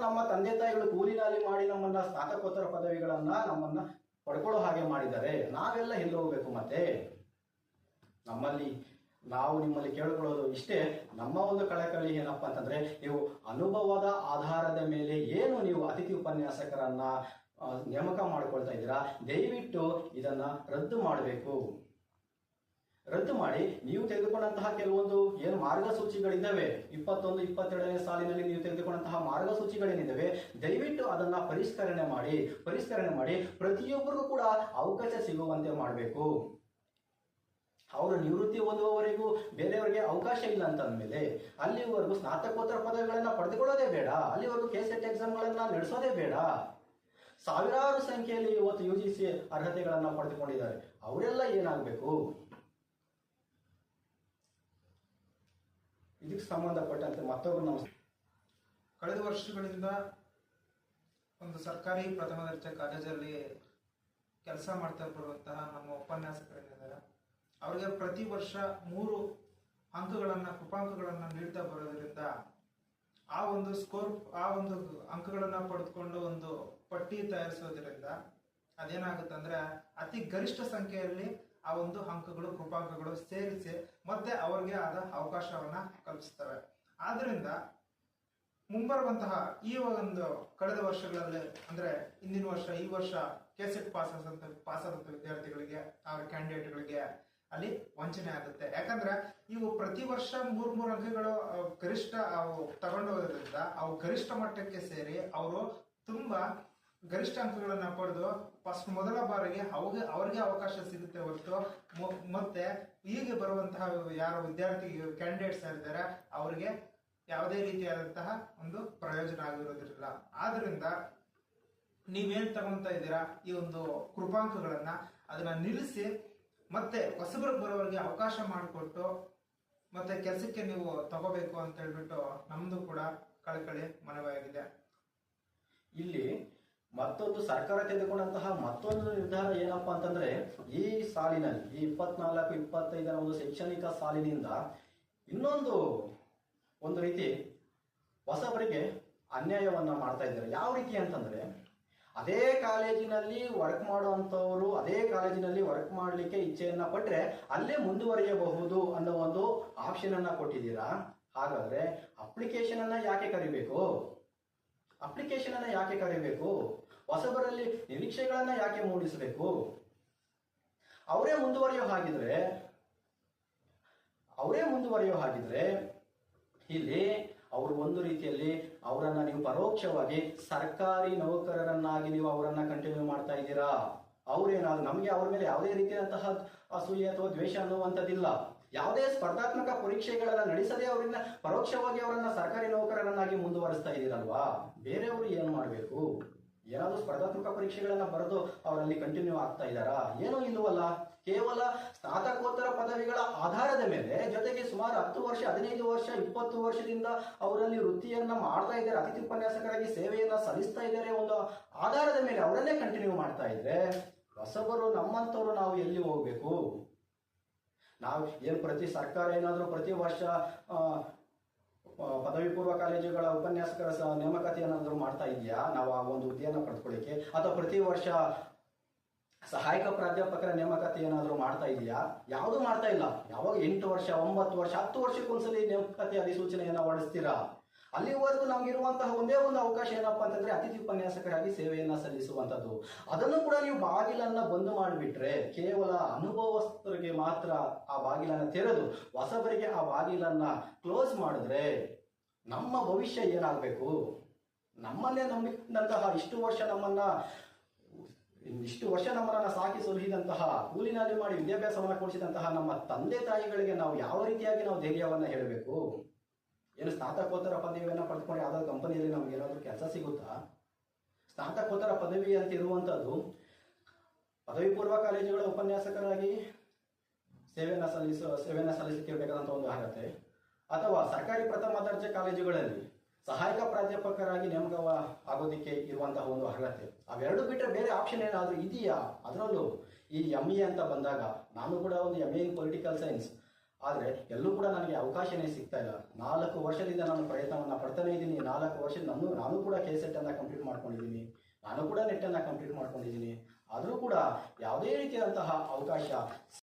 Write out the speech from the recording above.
ನಮ್ಮ ತಂದೆ ತಾಯಿಗಳು ಕೂಲಿನಾಲಿ ಮಾಡಿ ನಮ್ಮನ್ನ ಸ್ನಾತಕೋತ್ತರ ಪದವಿಗಳನ್ನ ನಮ್ಮನ್ನ ಪಡ್ಕೊಳ್ಳೋ ಹಾಗೆ ಮಾಡಿದ್ದಾರೆ. ನಾವೆಲ್ಲ ಎಲ್ಲಿ ಹೋಗ್ಬೇಕು ಮತ್ತೆ? ನಮ್ಮಲ್ಲಿ, ನಾವು ನಿಮ್ಮಲ್ಲಿ ಕೇಳ್ಕೊಳ್ಳೋದು ಇಷ್ಟೇ. ನಮ್ಮ ಒಂದು ಕಳಕಳಿ ಏನಪ್ಪಾ ಅಂತಂದ್ರೆ, ನೀವು ಅನುಭವದ ಆಧಾರದ ಮೇಲೆ ಏನು ನೀವು ಅತಿಥಿ ಉಪನ್ಯಾಸಕರನ್ನ ನೇಮಕ ಮಾಡ್ಕೊಳ್ತಾ ಇದ್ದೀರಾ, ದಯವಿಟ್ಟು ಇದನ್ನ ರದ್ದು ಮಾಡಬೇಕು. ರದ್ದು ಮಾಡಿ. ನೀವು ತೆಗೆದುಕೊಂಡಂತಹ ಕೆಲವೊಂದು ಏನು ಮಾರ್ಗಸೂಚಿಗಳಿದ್ದಾವೆ, ಇಪ್ಪತ್ತೊಂದು, ಇಪ್ಪತ್ತೆರಡನೇ ಸಾಲಿನಲ್ಲಿ ನೀವು ತೆಗೆದುಕೊಂಡಂತಹ ಮಾರ್ಗಸೂಚಿಗಳೇನಿದ್ದಾವೆ, ದಯವಿಟ್ಟು ಅದನ್ನ ಪರಿಷ್ಕರಣೆ ಮಾಡಿ ಪರಿಷ್ಕರಣೆ ಮಾಡಿ, ಪ್ರತಿಯೊಬ್ಬರಿಗೂ ಕೂಡ ಅವಕಾಶ ಸಿಗುವಂತೆ ಮಾಡಬೇಕು. ಅವರು ನಿವೃತ್ತಿ ಹೊಂದುವವರೆಗೂ ಬೇರೆಯವರಿಗೆ ಅವಕಾಶ ಇಲ್ಲ ಅಂತ ಅಂದಮೇಲೆ ಅಲ್ಲಿವರೆಗೂ ಸ್ನಾತಕೋತ್ತರ ಪದವಿಗಳನ್ನ ಪಡೆದುಕೊಳ್ಳೋದೇ ಬೇಡ, ಅಲ್ಲಿವರೆಗೂ ಕೆ ಸೆಟ್ ಎಕ್ಸಾಮ್ಗಳನ್ನ ನಡೆಸೋದೇ ಬೇಡ. ಸಾವಿರಾರು ಸಂಖ್ಯೆಯಲ್ಲಿ ಇವತ್ತು ಯು ಜಿ ಸಿ ಅರ್ಹತೆಗಳನ್ನ ಪಡೆದುಕೊಂಡಿದ್ದಾರೆ. ಅವರೆಲ್ಲ ಏನಾಗಬೇಕು? ಇದಕ್ಕೆ ಸಂಬಂಧಪಟ್ಟಂತೆ ಮತ್ತೊಬ್ಬರು ನಮ್ಮ ಕಳೆದ ವರ್ಷಗಳಿಂದ ಒಂದು ಸರ್ಕಾರಿ ಪ್ರಥಮ ದರ್ಜೆ ಕಾಲೇಜಲ್ಲಿ ಕೆಲಸ ಮಾಡ್ತಾ ಬರುವಂತಹ ನಮ್ಮ ಉಪನ್ಯಾಸಕರೇನಿದ್ದಾರೆ ಅವರಿಗೆ ಪ್ರತಿ ವರ್ಷ ಮೂರು ಅಂಕಗಳನ್ನು ಕೃಪಾಂಕಗಳನ್ನು ನೀಡ್ತಾ ಬರೋದ್ರಿಂದ ಆ ಒಂದು ಸ್ಕೋರ್, ಆ ಒಂದು ಅಂಕಗಳನ್ನು ಪಡೆದುಕೊಂಡು ಒಂದು ಪಟ್ಟಿ ತಯಾರಿಸೋದ್ರಿಂದ ಅದೇನಾಗುತ್ತೆ ಅಂದರೆ ಅತಿ ಗರಿಷ್ಠ ಸಂಖ್ಯೆಯಲ್ಲಿ ಆ ಒಂದು ಅಂಕಗಳು ಕೃಪಾಂಕಗಳು ಸೇರಿಸಿ ಮತ್ತೆ ಅವರಿಗೆ ಆದ ಅವಕಾಶವನ್ನ ಕಲ್ಪಿಸ್ತವೆ ಆದ್ರಿಂದ ಮುಂಬರುವಂತಹ ಈ ಒಂದು ಕಳೆದ ವರ್ಷಗಳಲ್ಲಿ, ಅಂದ್ರೆ ಹಿಂದಿನ ವರ್ಷ, ಈ ವರ್ಷ ಕೆಸೆಟ್ ಪಾಸ್ ಆದಂತ ಪಾಸ್ ಆದಂತ ವಿದ್ಯಾರ್ಥಿಗಳಿಗೆ ಅವರ ಕ್ಯಾಂಡಿಡೇಟ್ಗಳಿಗೆ ಅಲ್ಲಿ ವಂಚನೆ ಆಗುತ್ತೆ. ಯಾಕಂದ್ರೆ ಇವು ಪ್ರತಿ ವರ್ಷ ಮೂರ್, ಮೂರು ಅಂಕಗಳು ಗರಿಷ್ಠ ಅವು ತಗೊಂಡೋಗೋದ್ರಿಂದ ಅವು ಗರಿಷ್ಠ ಮಟ್ಟಕ್ಕೆ ಸೇರಿ ಅವರು ತುಂಬಾ ಗರಿಷ್ಠ ಅಂಕಗಳನ್ನ ಪಡೆದು ಫಸ್ಟ್ ಮೊದಲ ಬಾರಿಗೆ ಅವಗೆ, ಅವ್ರಿಗೆ ಅವಕಾಶ ಸಿಗುತ್ತೆ ಹೊರತು ಮತ್ತೆ ಈಗ ಬರುವಂತಹ ಯಾರು ವಿದ್ಯಾರ್ಥಿ ಕ್ಯಾಂಡಿಡೇಟ್ಸ್ ಇದ್ದಾರೆ, ಅವರಿಗೆ ಯಾವುದೇ ರೀತಿಯಾದಂತಹ ಒಂದು ಪ್ರಯೋಜನ ಆಗಿರೋದಿಲ್ಲ ಆದ್ರಿಂದ ನೀವೇನ್ ತಗೊಂತ ಇದ್ದೀರಾ ಈ ಒಂದು ಕೃಪಾಂಕಗಳನ್ನ ಅದನ್ನ ನಿಲ್ಲಿಸಿ ಮತ್ತೆ ಹೊಸಬರಿಗೆ ಬರೋರಿಗೆ ಅವಕಾಶ ಮಾಡಿಕೊಟ್ಟು ಮತ್ತೆ ಕೆಲಸಕ್ಕೆ ನೀವು ತಗೋಬೇಕು ಅಂತ ಹೇಳ್ಬಿಟ್ಟು ನಮ್ದು ಕೂಡ ಕಳಕಳಿ ಮನವಿಯಾಗಿದೆ ಇಲ್ಲಿ ಮತ್ತೊಂದು ಸರ್ಕಾರ ತೆಗೆದುಕೊಂಡಂತಹ ಮತ್ತೊಂದು ನಿರ್ಧಾರ ಏನಪ್ಪಾ ಅಂತಂದ್ರೆ, ಈ ಸಾಲಿನಲ್ಲಿ, ಈ ಇಪ್ಪತ್ನಾಲ್ಕು, ಇಪ್ಪತ್ತೈದರ ಒಂದು ಶೈಕ್ಷಣಿಕ ಸಾಲಿನಿಂದ ಇನ್ನೊಂದು ಒಂದು ರೀತಿ ಹೊಸಬರಿಗೆ ಅನ್ಯಾಯವನ್ನ ಮಾಡ್ತಾ ಇದ್ದಾರೆ. ಯಾವ ರೀತಿ ಅಂತಂದ್ರೆ, ಅದೇ ಕಾಲೇಜಿನಲ್ಲಿ ವರ್ಕ್ ಮಾಡುವಂತವರು ಅದೇ ಕಾಲೇಜಿನಲ್ಲಿ ವರ್ಕ್ ಮಾಡಲಿಕ್ಕೆ ಇಚ್ಛೆಯನ್ನ ಪಟ್ಟರೆ ಅಲ್ಲೇ ಮುಂದುವರಿಯಬಹುದು ಅನ್ನೋ ಒಂದು ಆಪ್ಷನ್ ಅನ್ನ ಕೊಟ್ಟಿದ್ದೀರಾ? ಹಾಗಾದ್ರೆ ಅಪ್ಲಿಕೇಶನ್ ಅನ್ನ ಯಾಕೆ ಕರಿಬೇಕು? ಅಪ್ಲಿಕೇಶನ್ ಅನ್ನ ಯಾಕೆ ಕರಿಬೇಕು? ಹೊಸಬರಲ್ಲಿ ನಿರೀಕ್ಷೆಗಳನ್ನ ಯಾಕೆ ಮೂಡಿಸಬೇಕು? ಅವರೇ ಮುಂದುವರಿಯೋ ಹಾಗಿದ್ರೆ, ಅವರೇ ಮುಂದುವರಿಯೋ ಹಾಗಿದ್ರೆ, ಇಲ್ಲಿ ಅವರು ಒಂದು ರೀತಿಯಲ್ಲಿ ಅವರನ್ನ ನೀವು ಪರೋಕ್ಷವಾಗಿ ಸರ್ಕಾರಿ ನೌಕರರನ್ನಾಗಿ ನೀವು ಅವರನ್ನ ಕಂಟಿನ್ಯೂ ಮಾಡ್ತಾ ಇದ್ದೀರಾ? ಅವ್ರೇನಾದ್ರು ನಮಗೆ ಅವ್ರ ಮೇಲೆ ಯಾವುದೇ ರೀತಿಯಾದಂತಹ ಅಸೂಯೆ ಅಥವಾ ದ್ವೇಷ ಅನ್ನುವಂಥದ್ದಿಲ್ಲ. ಯಾವುದೇ ಸ್ಪರ್ಧಾತ್ಮಕ ಪರೀಕ್ಷೆಗಳನ್ನ ನಡೆಸದೆ ಅವರಿಂದ ಪರೋಕ್ಷವಾಗಿ ಅವರನ್ನ ಸರ್ಕಾರಿ ನೌಕರರನ್ನಾಗಿ ಮುಂದುವರಿಸ್ತಾ ಇದ್ದೀರಲ್ವಾ? ಬೇರೆಯವರು ಏನು ಮಾಡಬೇಕು? ಏನಾದರೂ ಸ್ಪರ್ಧಾತ್ಮಕ ಪರೀಕ್ಷೆಗಳನ್ನು ಬರೆದು ಅವರಲ್ಲಿ ಕಂಟಿನ್ಯೂ ಆಗ್ತಾ ಇದ್ದಾರಾ? ಏನೂ ಇಲ್ಲವಲ್ಲ. ಕೇವಲ ಸ್ನಾತಕೋತ್ತರ ಪದವಿಗಳ ಆಧಾರದ ಮೇಲೆ ಜೊತೆಗೆ ಸುಮಾರು ಹತ್ತು ವರ್ಷ, ಹದಿನೈದು ವರ್ಷ, ಇಪ್ಪತ್ತು ವರ್ಷದಿಂದ ಅವರಲ್ಲಿ ವೃತ್ತಿಯನ್ನ ಮಾಡ್ತಾ ಇದ್ದಾರೆ, ಅತಿಥಿ ಉಪನ್ಯಾಸಕರಾಗಿ ಸೇವೆಯನ್ನ ಸಲ್ಲಿಸ್ತಾ ಇದ್ದಾರೆ ಒಂದು ಆಧಾರದ ಮೇಲೆ ಅವರನ್ನೇ ಕಂಟಿನ್ಯೂ ಮಾಡ್ತಾ ಇದ್ರೆ ಹೊಸಬರು ನಮ್ಮಂತವ್ರು ನಾವು ಎಲ್ಲಿ ಹೋಗ್ಬೇಕು? ನಾವು ಏನು ಪ್ರತಿ ಸರ್ಕಾರ ಏನಾದರೂ ಪ್ರತಿ ವರ್ಷ ಪದವಿ ಪೂರ್ವ ಕಾಲೇಜುಗಳ ಉಪನ್ಯಾಸಕರ ನೇಮಕಾತಿ ಏನಾದರೂ ಮಾಡ್ತಾ ಇದೆಯಾ? ನಾವು ಆ ಒಂದು ಹುದ್ದೆಯನ್ನು ಪಡೆದುಕೊಳ್ಳಿಕ್ಕೆ ಅಥವಾ ಪ್ರತಿ ವರ್ಷ ಸಹಾಯಕ ಪ್ರಾಧ್ಯಾಪಕರ ನೇಮಕಾತಿ ಏನಾದರೂ ಮಾಡ್ತಾ ಇದೆಯಾ? ಯಾವುದು ಮಾಡ್ತಾ ಇಲ್ಲ. ಯಾವಾಗ ಎಂಟು ವರ್ಷ, ಒಂಬತ್ತು ವರ್ಷ, ಹತ್ತು ವರ್ಷಕ್ಕೊಂದ್ಸಲಿ ನೇಮಕಾತಿ ಅಧಿಸೂಚನೆಯನ್ನು ಹೊರಡಿಸ್ತೀರಾ? ಅಲ್ಲಿವರೆಗೂ ನಮಗಿರುವಂತಹ ಒಂದೇ ಒಂದು ಅವಕಾಶ ಏನಪ್ಪ ಅಂತಂದ್ರೆ ಅತಿಥಿ ಉಪನ್ಯಾಸಕರಾಗಿ ಸೇವೆಯನ್ನ ಸಲ್ಲಿಸುವಂತದ್ದು ಅದನ್ನು ಕೂಡ ನೀವು ಬಾಗಿಲನ್ನ ಬಂದ್ ಮಾಡಿಬಿಟ್ರೆ ಕೇವಲ ಅನುಭವಸ್ಥರಿಗೆ ಮಾತ್ರ ಆ ಬಾಗಿಲನ್ನ ತೆರೆದು ಹೊಸಬರಿಗೆ ಆ ಬಾಗಿಲನ್ನ ಕ್ಲೋಸ್ ಮಾಡಿದ್ರೆ ನಮ್ಮ ಭವಿಷ್ಯ ಏನಾಗಬೇಕು? ನಮ್ಮನ್ನೇ ನಂಬಿದಂತಹ ಇಷ್ಟು ವರ್ಷ ನಮ್ಮನ್ನ, ಇಷ್ಟು ವರ್ಷ ನಮ್ಮನ್ನ ಸಾಕಿ ಸುಲಿದಂತಹ ಕೂಲಿನಲ್ಲಿ ಮಾಡಿ ವಿದ್ಯಾಭ್ಯಾಸವನ್ನ ಕೊಡಿಸಿದಂತಹ ನಮ್ಮ ತಂದೆ ತಾಯಿಗಳಿಗೆ ನಾವು ಯಾವ ರೀತಿಯಾಗಿ ನಾವು ಧೈರ್ಯವನ್ನ ಹೇಳಬೇಕು? ಏನು ಸ್ನಾತಕೋತ್ತರ ಪದವಿಯನ್ನ ಪಡೆದುಕೊಂಡು ಯಾವ್ದಾದ್ರು ಕಂಪನಿಯಲ್ಲಿ ನಮ್ಗೆ ಏನಾದ್ರು ಕೆಲಸ ಸಿಗುತ್ತಾ? ಸ್ನಾತಕೋತ್ತರ ಪದವಿ ಅಂತ ಇರುವಂತದ್ದು ಪದವಿ ಪೂರ್ವ ಕಾಲೇಜುಗಳ ಉಪನ್ಯಾಸಕರಾಗಿ ಸೇವೆಯನ್ನ ಸಲ್ಲಿಸ, ಸೇವೆಯನ್ನ ಸಲ್ಲಿಸಲಿಕ್ಕಿರಬೇಕಾದಂತ ಒಂದು ಅರ್ಹತೆ. ಅಥವಾ ಸರ್ಕಾರಿ ಪ್ರಥಮ ದರ್ಜೆ ಕಾಲೇಜುಗಳಲ್ಲಿ ಸಹಾಯಕ ಪ್ರಾಧ್ಯಾಪಕರಾಗಿ ನೇಮಕ ಆಗೋದಿಕ್ಕೆ ಇರುವಂತಹ ಒಂದು ಅರ್ಹತೆ. ಅವೆರಡು ಬಿಟ್ಟರೆ ಬೇರೆ ಆಪ್ಷನ್ ಏನಾದರೂ ಇದೆಯಾ? ಅದರಲ್ಲೂ ಈ ಎಂ ಎ ಅಂತ ಬಂದಾಗ ನಾನು ಕೂಡ ಒಂದು M A in political science ಆದರೆ ಎಲ್ಲೂ ಕೂಡ ನನಗೆ ಅವಕಾಶನೇ ಸಿಗ್ತಾ ಇಲ್ಲ. ನಾಲ್ಕು ವರ್ಷದಿಂದ ನಾನು ಪ್ರಯತ್ನವನ್ನು ಪಡ್ತಾನೆ ಇದ್ದೀನಿ. ನಾಲ್ಕು ವರ್ಷ ನಾನು ನಾನು ಕೂಡ ಕೆ ಸೆಟ್ ಅನ್ನ ಕಂಪ್ಲೀಟ್ ಮಾಡ್ಕೊಂಡಿದ್ದೀನಿ. ನಾನು ಕೂಡ ನೆಟ್ಟನ್ನು ಕಂಪ್ಲೀಟ್ ಮಾಡ್ಕೊಂಡಿದ್ದೀನಿ. ಆದರೂ ಕೂಡ ಯಾವುದೇ ರೀತಿಯಾದಂತಹ ಅವಕಾಶ